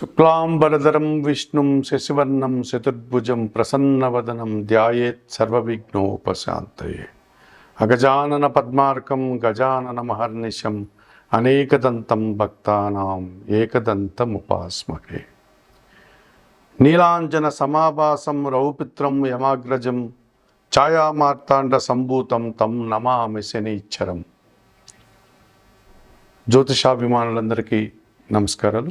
శుక్లాంబరధరం విష్ణుం శశివర్ణం చతుర్భుజం ప్రసన్నవదనం ధ్యాయేత్ సర్వవిఘ్నోపశాంతయే. అగజానన పద్మార్కం గజానన మహర్నిశం అనేకదంతం భక్తానాం ఏకదంతముపాస్మహే. నీలాంజన సమాభాసం రౌపిత్రం యమాగ్రజం ఛాయామార్తాండ సంభూతం తం నమామి శనిచ్చరం. జ్యోతిషాభిమానులందరికీ నమస్కారాలు.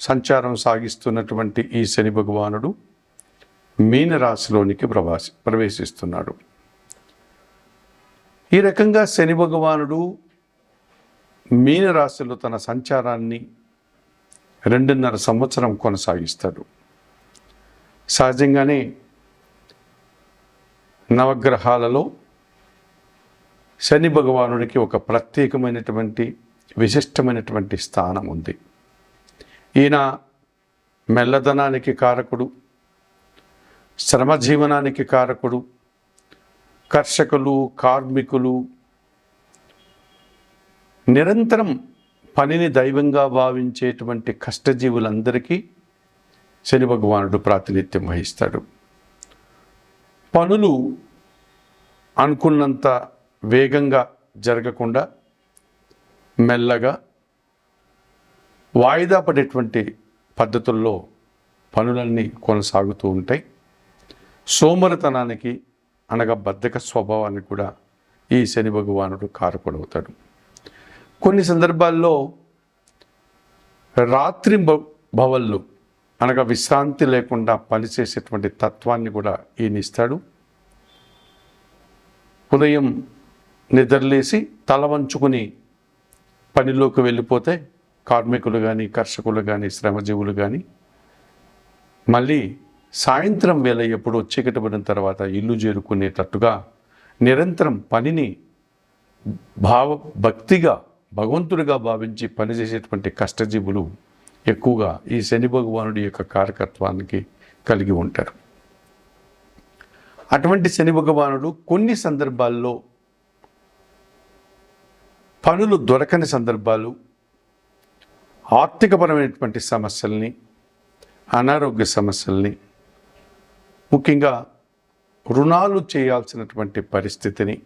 సంచారం సాగిస్తున్నటువంటి ఈ శని భగవానుడు మీనరాశిలోనికి ప్రవాసి ప్రవేశిస్తున్నాడు. ఈ రకంగా శని భగవానుడు మీనరాశిలో తన సంచారాన్ని రెండున్నర సంవత్సరం కొనసాగిస్తాడు. సహజంగానే నవగ్రహాలలో శని భగవానుడికి ఒక ప్రత్యేకమైనటువంటి విశిష్టమైనటువంటి స్థానం ఉంది. ఈయన మెల్లదనానికి కారకుడు శ్రమజీవనానికి కారకుడు కర్షకులు కార్మికులు నిరంతరం పనిని దైవంగా భావించేటువంటి కష్టజీవులందరికీ శని భగవానుడు ప్రాతినిధ్యం వహిస్తాడు. పనులు అనుకున్నంత వేగంగా జరగకుండా మెల్లగా వాయిదా పడేటువంటి పద్ధతుల్లో పనులన్నీ కొనసాగుతూ ఉంటాయి. సోమరితనానికి అనగా బద్ధక స్వభావానికి కూడా ఈ శని భగవానుడు కారకుడవుతాడు కొన్ని సందర్భాల్లో రాత్రి భ- భవళ్ళు అనగా విశ్రాంతి లేకుండా పనిచేసేటువంటి తత్వాన్ని కూడా ఈయన ఇస్తాడు ఉదయం నిద్రలేసి తల వంచుకుని పనిలోకి వెళ్ళిపోతే కార్మికులు కానీ కర్షకులు కానీ శ్రమజీవులు కానీ మళ్ళీ సాయంత్రం వేళ ఎప్పుడు చీకటి పడిన తర్వాత ఇల్లు చేరుకునేటట్టుగా నిరంతరం పనిని భావ భక్తిగా భగవంతుడిగా భావించి పనిచేసేటువంటి కష్టజీవులు ఎక్కువగా ఈ శని భగవానుడి యొక్క కారకత్వానికి కలిగి ఉంటారు. అటువంటి శని భగవానుడు కొన్ని సందర్భాల్లో పనులు దొరకని సందర్భాలు ఆర్థికపరమైనటువంటి సమస్యల్ని అనారోగ్య సమస్యల్ని ముఖ్యంగా రుణాలు చేయాల్సినటువంటి పరిస్థితిని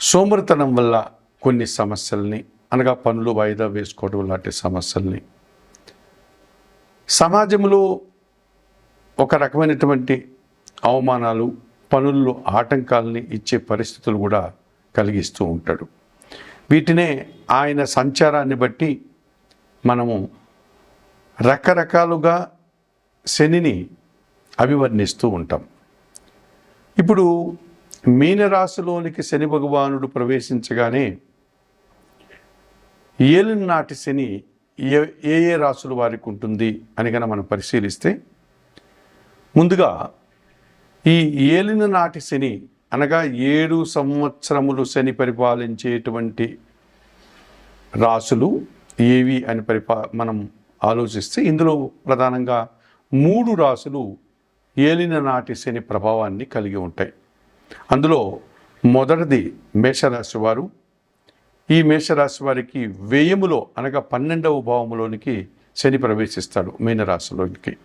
సోమరితనం వల్ల కొన్ని సమస్యల్ని అనగా పనులు వాయిదా వేసుకోవడం లాంటి సమస్యల్ని. సమాజంలో ఒక రకమైనటువంటి అవమానాలు పనుల్లో ఆటంకాలని ఇచ్చే పరిస్థితులు కూడా కలిగిస్తూ ఉంటాడు. వీటినే ఆయన సంచారాన్ని బట్టి మనము రకరకాలుగా శనిని అభివర్ణిస్తూ ఉంటాం. ఇప్పుడు మీనరాశిలోనికి శని భగవానుడు ప్రవేశించగానే ఏలిన నాటి శని ఏ ఏ ఏ రాసుల వారికి ఉంటుంది అని కనుక మనం పరిశీలిస్తే ముందుగా ఈ ఏలిన నాటి శని అనగా ఏడు సంవత్సరములు శని పరిపాలించేటువంటి రాసులు ఏవి అని పరిపా మనం ఆలోచిస్తే ఇందులో ప్రధానంగా మూడు రాసులు ఏలిన నాటి శని ప్రభావాన్ని కలిగి ఉంటాయి. అందులో మొదటిది మేషరాశి వారు. ఈ మేషరాశి వారికి వ్యయములో అనగా పన్నెండవ భావములోనికి శని ప్రవేశిస్తాడు మీనరాశిలోనికి.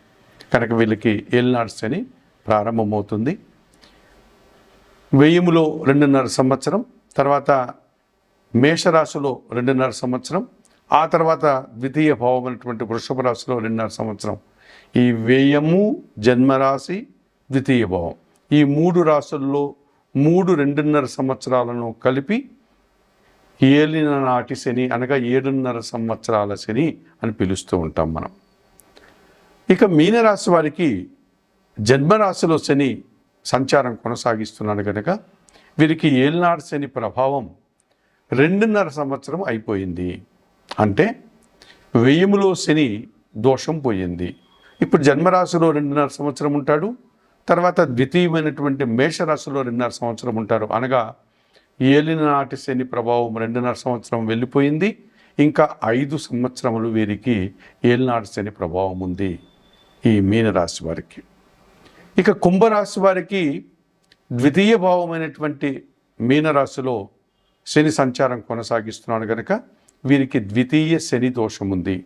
కనుక వీళ్ళకి ఏలినాడు శని ప్రారంభమవుతుంది. వ్యయములో రెండున్నర సంవత్సరం తర్వాత మేషరాశిలో రెండున్నర సంవత్సరం ఆ తర్వాత ద్వితీయ భావం అనేటువంటి వృషభ రాశిలో రెండున్నర సంవత్సరం. ఈ వ్యయము జన్మరాశి ద్వితీయ భావం. ఈ మూడు రాశుల్లో మూడు రెండున్నర సంవత్సరాలను కలిపి ఏలిన నాటి శని అనగా ఏడున్నర సంవత్సరాల శని అని పిలుస్తూ ఉంటాం మనం. ఇక మీనరాశి వారికి జన్మరాశిలో శని సంచారం కొనసాగిస్తున్నాడు కనుక వీరికి ఏలినాడు శని ప్రభావం రెండున్నర సంవత్సరం అయిపోయింది. అంటే వెయ్యములో శని దోషం పోయింది. ఇప్పుడు జన్మరాశిలో రెండున్నర సంవత్సరం ఉంటాడు తర్వాత ద్వితీయమైనటువంటి మేషరాశిలో రెండున్నర సంవత్సరం ఉంటారు. అనగా ఏలినాటి శని ప్రభావం రెండున్నర సంవత్సరం వెళ్ళిపోయింది ఇంకా ఐదు సంవత్సరములు వీరికి ఏలినాటి శని ప్రభావం ఉంది ఈ మీనరాశి వారికి. ఇక కుంభరాశి వారికి ద్వితీయ భావమైనటువంటి మీనరాశిలో శని సంచారం కొనసాగిస్తున్నాడు కనుక వీరికి ద్వితీయ శని దోషం ఉంది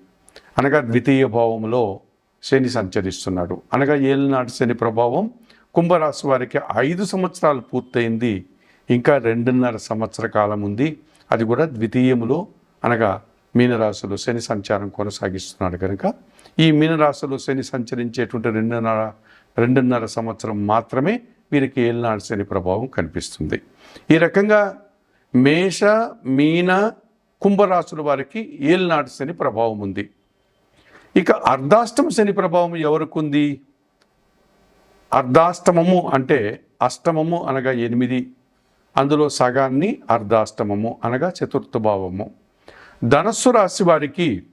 అనగా ద్వితీయ భావంలో శని సంచరిస్తున్నాడు. అనగా ఏలినాటి శని ప్రభావం కుంభరాశి వారికి ఐదు సంవత్సరాలు పూర్తయింది. ఇంకా రెండున్నర సంవత్సర కాలం ఉంది అది కూడా ద్వితీయములో అనగా మీనరాశిలో శని సంచారం కొనసాగిస్తున్నాడు కనుక ఈ మీనరాశిలో శని సంచరించేటువంటి రెండున్నర రెండున్నర సంవత్సరం మాత్రమే వీరికి ఏలినాటి శని ప్రభావం కనిపిస్తుంది. ఈ రకంగా మేష మీన కుంభరాశుల వారికి ఏలినాటి శని ప్రభావం ఉంది. ఇక అర్ధాష్టమ శని ప్రభావం ఎవరికి ఉంది? అర్ధాష్టమము అంటే అష్టమము అనగా ఎనిమిది అందులో సగాన్ని అర్ధాష్టమము అనగా చతుర్థ భావము. ధనస్సు రాశి వారికి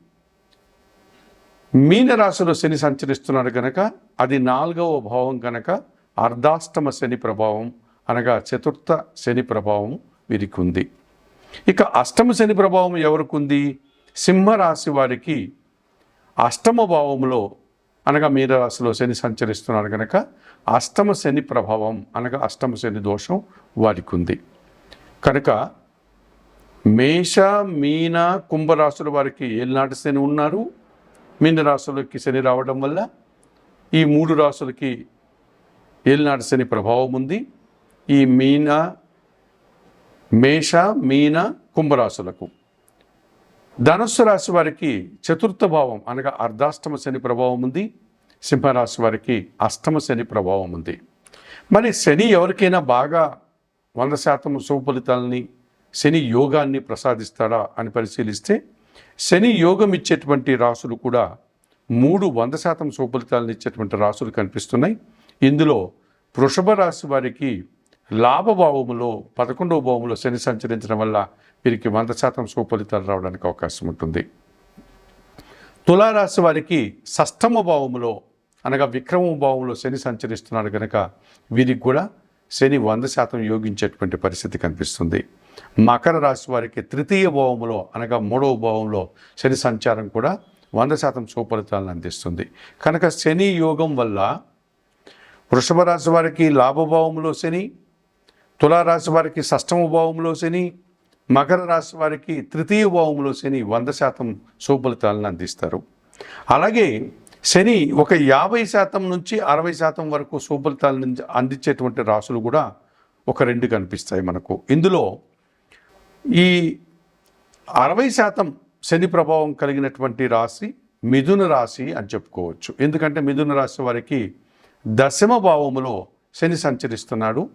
మీనరాశిలో శని సంచరిస్తున్నారు కనుక అది నాలుగవ భావం కనుక అర్ధాష్టమ శని ప్రభావం అనగా చతుర్థ శని ప్రభావం వీరికి ఉంది. ఇక అష్టమ శని ప్రభావం ఎవరికి ఉంది సింహరాశి వారికి అష్టమ భావంలో అనగా మీనరాశిలో శని సంచరిస్తున్నారు కనుక అష్టమ శని ప్రభావం అనగా అష్టమ శని దోషం వారికి ఉంది కనుక మేష మీన కుంభరాశుల వారికి ఏలినాటి శని ఉన్నారు. మీన రాశులకి శని రావడం వల్ల ఈ మూడు రాశులకి ఏలినాటి శని ప్రభావం ఉంది. ఈ మీన మేష మీన కుంభరాశులకు. ధనుస్సు రాశి వారికి చతుర్థ భావం అనగా అర్ధాష్టమ శని ప్రభావం ఉంది. సింహరాశి వారికి అష్టమ శని ప్రభావం ఉంది. మరి శని ఎవరికైనా బాగా వంద శాతం శుభఫలితాలని శని యోగాన్ని ప్రసాదిస్తాడా అని పరిశీలిస్తే శని యోగం ఇచ్చేటువంటి రాసులు కూడా మూడు వంద శాతం శుభఫలితాలను ఇచ్చేటువంటి రాసులు కనిపిస్తున్నాయి. ఇందులో వృషభ రాశి వారికి లాభభావములో పదకొండవ భావంలో శని సంచరించడం వల్ల వీరికి వంద శాతం సుఫలితాలు రావడానికి అవకాశం ఉంటుంది. తులారాశి వారికి షష్టమ భావములో అనగా విక్రమ భావంలో శని సంచరిస్తున్నాడు కనుక వీరికి కూడా శని వంద శాతం యోగించేటువంటి పరిస్థితి కనిపిస్తుంది. మకర రాశి వారికి తృతీయ భావములో అనగా మూడవ భావంలో శని సంచారం కూడా వంద శాతం సుఫలితాలను అందిస్తుంది. కనుక శని యోగం వల్ల వృషభ రాశి వారికి లాభభావంలో శని తులారాశి వారికి షష్టమ భావంలో శని మకర రాశి వారికి తృతీయ భావంలో శని వంద శాతం సుఫలితాలను అందిస్తారు. అలాగే శని ఒక యాభై శాతం నుంచి అరవై శాతం వరకు సుఫలితాలను అందించేటువంటి రాసులు కూడా ఒక రెండు కనిపిస్తాయి మనకు. ఇందులో ఈ అరవై శాతం శని ప్రభావం కలిగినటువంటి రాశి మిథున రాశి అని చెప్పుకోవచ్చు. ఎందుకంటే మిథున రాశి వారికి దశమ భావములో శని సంచరిస్తున్నాడు.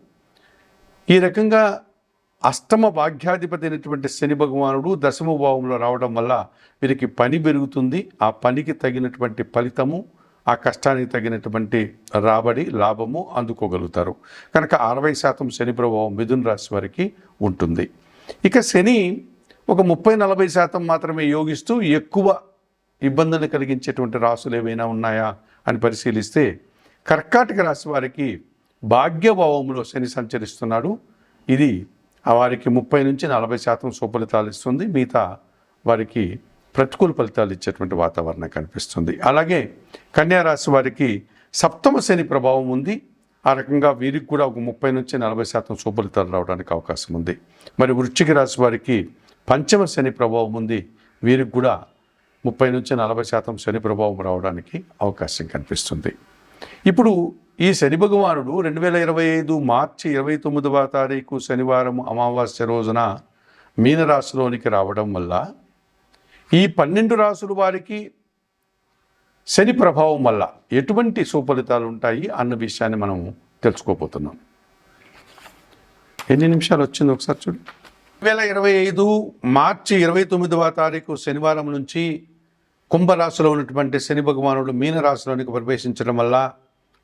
ఈ రకంగా అష్టమ భాగ్యాధిపతి అయినటువంటి శని భగవానుడు దశమ భావంలో రావడం వల్ల వీరికి పని పెరుగుతుంది. ఆ పనికి తగినటువంటి ఫలితము ఆ కష్టానికి తగినటువంటి రాబడి లాభము అందుకోగలుగుతారు. కనుక అరవై శాతం శని ప్రభావం మిథున రాశి వారికి ఉంటుంది. ఇక శని ఒక ముప్పై నలభై శాతం మాత్రమే యోగిస్తూ ఎక్కువ ఇబ్బందులు కలిగించేటువంటి రాసులు ఏవైనా ఉన్నాయా అని పరిశీలిస్తే కర్కాటక రాశి వారికి భాగ్యభావంలో శని సంచరిస్తున్నాడు. ఇది వారికి ముప్పై నుంచి నలభై శాతం సుఫలితాలు ఇస్తుంది. మిగతా వారికి ప్రతికూల ఫలితాలు ఇచ్చేటువంటి వాతావరణం కనిపిస్తుంది. అలాగే కన్యారాశి వారికి సప్తమ శని ప్రభావం ఉంది. ఆ రకంగా వీరికి కూడా ఒక ముప్పై నుంచి నలభై శాతం సుఫలితాలు రావడానికి అవకాశం ఉంది. మరి వృశ్చిక రాశి వారికి పంచమ శని ప్రభావం ఉంది. వీరికి కూడా ముప్పై నుంచి నలభై శాతం శని ప్రభావం రావడానికి అవకాశం కనిపిస్తుంది. ఇప్పుడు ఈ శని భగవానుడు రెండు వేల ఇరవై ఐదు మార్చి ఇరవై తొమ్మిదవ తారీఖు శనివారం అమావాస్య రోజున మీనరాశిలోనికి రావడం వల్ల ఈ పన్నెండు రాసుల వారికి శని ప్రభావం వల్ల ఎటువంటి సుఫలితాలు ఉంటాయి అన్న విషయాన్ని మనం తెలుసుకోబోతున్నాం. ఎన్ని నిమిషాలు వచ్చింది ఒకసారి చూడు. వేల ఇరవై ఐదు మార్చి ఇరవై తొమ్మిదవ తారీఖు శనివారం నుంచి కుంభరాశిలో ఉన్నటువంటి శని భగవానుడు మీనరాశిలోనికి ప్రవేశించడం వల్ల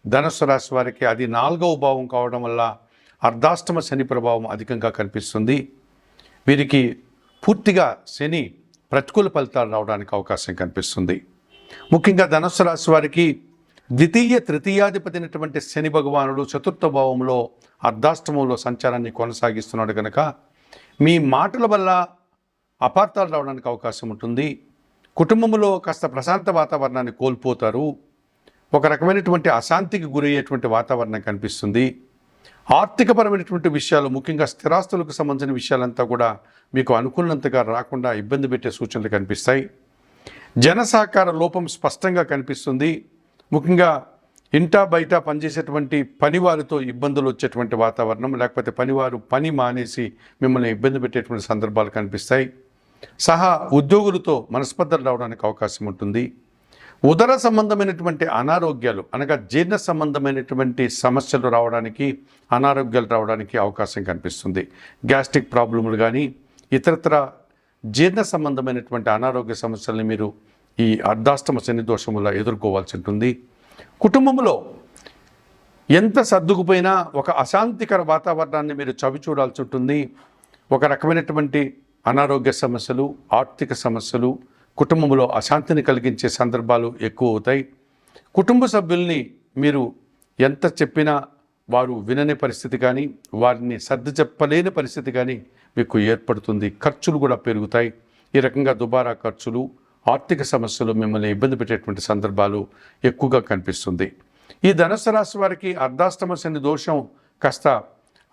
ధనుసు రాశి వారికి అది నాలుగవ భావం కావడం వల్ల అర్ధాష్టమ శని ప్రభావం అధికంగా కనిపిస్తుంది. వీరికి పూర్తిగా శని ప్రతికూల ఫలితాలు రావడానికి అవకాశం కనిపిస్తుంది. ముఖ్యంగా ధనుసు రాశి వారికి ద్వితీయ తృతీయాధిపతి అయినటువంటి శని భగవానుడు చతుర్థ భావంలో అర్ధాష్టమంలో సంచారాన్ని కొనసాగిస్తున్నాడు కనుక మీ మాటల వల్ల అపార్థాలు రావడానికి అవకాశం ఉంటుంది. కుటుంబంలో కాస్త ప్రశాంత వాతావరణాన్ని కోల్పోతారు. ఒక రకమైనటువంటి అశాంతికి గురయ్యేటువంటి వాతావరణం కనిపిస్తుంది. ఆర్థికపరమైనటువంటి విషయాలు ముఖ్యంగా స్థిరాస్తులకు సంబంధించిన విషయాలంతా కూడా మీకు అనుకున్నంతగా రాకుండా ఇబ్బంది పెట్టే సూచనలు కనిపిస్తాయి. జనసహకార లోపం స్పష్టంగా కనిపిస్తుంది. ముఖ్యంగా ఇంటా బయట పనిచేసేటువంటి పనివారితో ఇబ్బందులు వచ్చేటువంటి వాతావరణం లేకపోతే పనివారు పని మానేసి మిమ్మల్ని ఇబ్బంది పెట్టేటువంటి సందర్భాలు కనిపిస్తాయి. సహా ఉద్యోగులతో మనస్పర్ధలు రావడానికి అవకాశం ఉంటుంది. ఉదర సంబంధమైనటువంటి అనారోగ్యాలు అనగా జీర్ణ సంబంధమైనటువంటి సమస్యలు రావడానికి అనారోగ్యాలు రావడానికి అవకాశం కనిపిస్తుంది. గ్యాస్ట్రిక్ ప్రాబ్లములు కానీ ఇతరత్ర జీర్ణ సంబంధమైనటువంటి అనారోగ్య సమస్యల్ని మీరు ఈ అర్ధాష్టమ శని దోషం వల్ల ఎదుర్కోవాల్సి ఉంటుంది. కుటుంబంలో ఎంత సర్దుకుపోయినా ఒక అశాంతికర వాతావరణాన్ని మీరు చవి చూడాల్సి ఉంటుంది. ఒక రకమైనటువంటి అనారోగ్య సమస్యలు ఆర్థిక సమస్యలు కుటుంబంలో అశాంతిని కలిగించే సందర్భాలు ఎక్కువ అవుతాయి. కుటుంబ సభ్యుల్ని మీరు ఎంత చెప్పినా వారు వినని పరిస్థితి కానీ వారిని సర్ది చెప్పలేని పరిస్థితి కానీ మీకు ఏర్పడుతుంది. ఖర్చులు కూడా పెరుగుతాయి. ఈ రకంగా దుబారా ఖర్చులు ఆర్థిక సమస్యలు మిమ్మల్ని ఇబ్బంది పెట్టేటువంటి సందర్భాలు ఎక్కువగా కనిపిస్తుంది. ఈ ధనుసు రాశి వారికి అర్ధాష్టమ శని దోషం కాస్త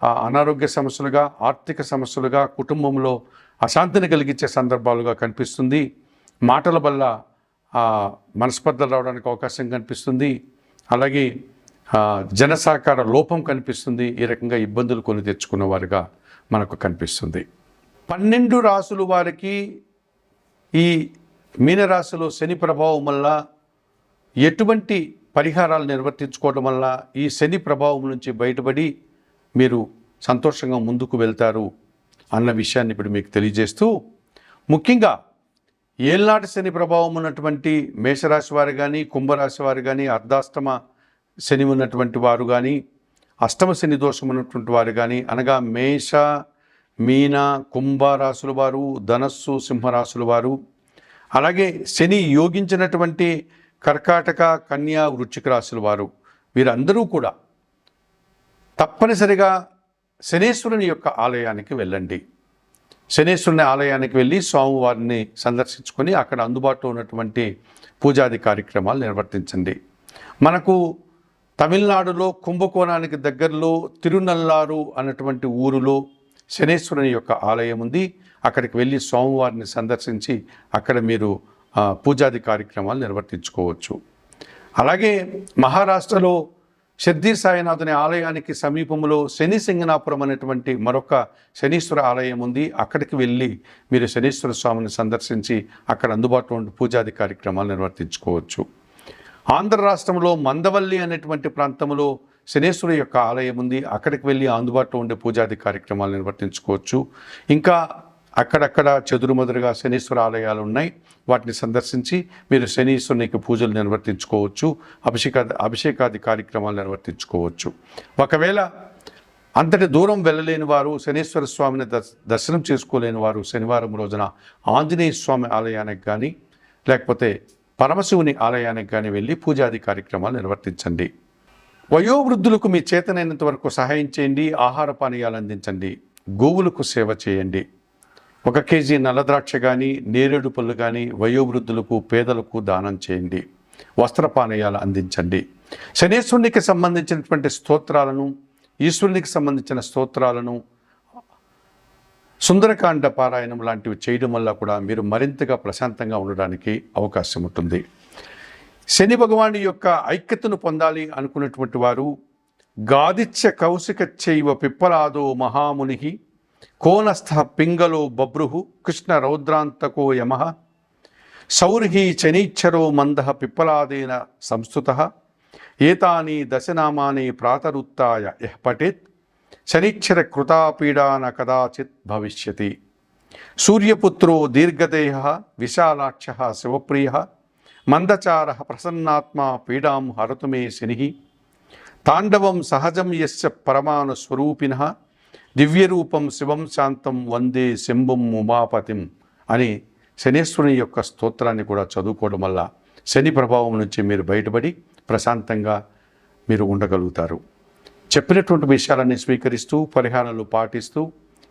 అనారోగ్య సమస్యలుగా ఆర్థిక సమస్యలుగా కుటుంబంలో అశాంతిని కలిగించే సందర్భాలుగా కనిపిస్తుంది. మాటల వల్ల మనస్పర్ధ మనస్పర్ధలు రావడానికి అవకాశం కనిపిస్తుంది. అలాగే ఆ, జన సహకార లోపం కనిపిస్తుంది. ఈ రకంగా ఇబ్బందులు కొని తెచ్చుకున్న వారుగా మనకు కనిపిస్తుంది. పన్నెండు రాసులు వారికి ఈ మీనరాశిలో శని ప్రభావం వల్ల ఎటువంటి పరిహారాలు నిర్వర్తించుకోవడం వల్ల ఈ శని ప్రభావం నుంచి బయటపడి మీరు సంతోషంగా ముందుకు వెళ్తారు అన్న విషయాన్ని ఇప్పుడు మీకు తెలియజేస్తూ ముఖ్యంగా ఏళ్ళనాటి శని ప్రభావం ఉన్నటువంటి మేషరాశి వారు కానీ కుంభరాశి వారు కానీ అర్ధాష్టమ శని ఉన్నటువంటి వారు కానీ అష్టమ శని దోషం ఉన్నటువంటి వారు కానీ అనగా మేష మీన కుంభ రాశుల వారు ధనస్సు సింహరాశుల వారు అలాగే శని యోగించినటువంటి కర్కాటక కన్యా వృచ్చిక రాశుల వారు వీరందరూ కూడా తప్పనిసరిగా శనేశ్వరుని యొక్క ఆలయానికి వెళ్ళండి. శనేశ్వరుని ఆలయానికి వెళ్ళి స్వామివారిని సందర్శించుకొని అక్కడ అందుబాటులో ఉన్నటువంటి పూజాది కార్యక్రమాలు నిర్వర్తించండి. మనకు తమిళనాడులో కుంభకోణానికి దగ్గరలో తిరునల్లారు అన్నటువంటి ఊరిలో శనేశ్వరుని యొక్క ఆలయం ఉంది. అక్కడికి వెళ్ళి స్వామివారిని సందర్శించి అక్కడ మీరు పూజాది కార్యక్రమాలు నిర్వర్తించుకోవచ్చు. అలాగే మహారాష్ట్రలో షిర్దీ సాయినాథుని ఆలయానికి సమీపంలో శని సింగనాపురం అనేటువంటి మరొక శనీశ్వర ఆలయం ఉంది. అక్కడికి వెళ్ళి మీరు శనీశ్వర స్వామిని సందర్శించి అక్కడ అందుబాటులో ఉండే పూజాది కార్యక్రమాలు నిర్వర్తించుకోవచ్చు. ఆంధ్ర రాష్ట్రంలో మందవల్లి అనేటువంటి ప్రాంతంలో శనేశ్వరి యొక్క ఆలయం ఉంది. అక్కడికి వెళ్ళి అందుబాటులో ఉండే పూజాది కార్యక్రమాలు నిర్వర్తించుకోవచ్చు. ఇంకా అక్కడక్కడ చెదురుమదురుగా శనీశ్వర ఆలయాలు ఉన్నాయి వాటిని సందర్శించి మీరు శనీశ్వరునికి పూజలు నిర్వర్తించుకోవచ్చు అభిషేక అభిషేకాది కార్యక్రమాలు నిర్వర్తించుకోవచ్చు. ఒకవేళ అంతటి దూరం వెళ్ళలేని వారు శనీశ్వర స్వామిని దర్శ- దర్శనం చేసుకోలేని వారు శనివారం రోజున ఆంజనేయ స్వామి ఆలయానికి కానీ లేకపోతే పరమశివుని ఆలయానికి కానీ వెళ్ళి పూజాది కార్యక్రమాలు నిర్వర్తించండి. వయోవృద్ధులకు మీ చేతనైనంత వరకు సహాయం చేయండి ఆహార పానీయాలు అందించండి గోవులకు సేవ చేయండి. ఒక కేజీ నల్లద్రాక్ష కానీ నేరేడు పళ్ళు కానీ వయోవృద్ధులకు పేదలకు దానం చేయండి. వస్త్రపానీయాలు అందించండి. శనేశ్వరునికి సంబంధించినటువంటి స్తోత్రాలను ఈశ్వరునికి సంబంధించిన స్తోత్రాలను సుందరకాండ పారాయణం లాంటివి చేయడం వల్ల కూడా మీరు మరింతగా ప్రశాంతంగా ఉండడానికి అవకాశం ఉంటుంది. శని భగవాని యొక్క ఐక్యతను పొందాలి అనుకున్నటువంటి వారు గాదిత్య కౌశిక చైవ పిప్పలాదో మహాముని కోనస్థ పింగలో బభ్రుహు కృష్ణ రౌద్రాంతకో యమ సౌర్హి చనీచ్చరో మంద పిప్పలాదేన సంస్థుత ఏతాని దశనామాని ప్రాతరుత్తాయ యః పఠేత్ శనిచ్చర కృతాపీడాన కదాచిత్ భవిష్యతి. సూర్యపుత్రో దీర్ఘదేహ విశాలాక్ష శివప్రియ మందచార ప్రసన్నాత్మా పీడాం హరతుమే శని. తాండవం సహజం యస్య పరమాను స్వరూపిణ దివ్యరూపం శివం శాంతం వందే శంభం ఉమాపతిం అని శనేశ్వరుని యొక్క స్తోత్రాన్ని కూడా చదువుకోవడం వల్ల శని ప్రభావం నుంచి మీరు బయటపడి ప్రశాంతంగా మీరు ఉండగలుగుతారు. చెప్పినటువంటి విషయాలన్నీ స్వీకరిస్తూ పరిహారాలు పాటిస్తూ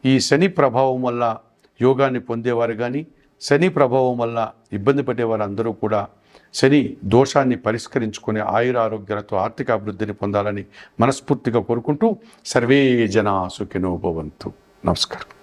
ఈ శని ప్రభావం వల్ల యోగాన్ని పొందేవారు కానీ శని ప్రభావం వల్ల ఇబ్బంది పడేవారు అందరూ కూడా శని దోషాన్ని పరిష్కరించుకునే ఆయురారోగ్యాలతో ఆర్థిక అభివృద్ధిని పొందాలని మనస్ఫూర్తిగా కోరుకుంటూ సర్వే జనా సుఖినోభవంతు నమస్కారం.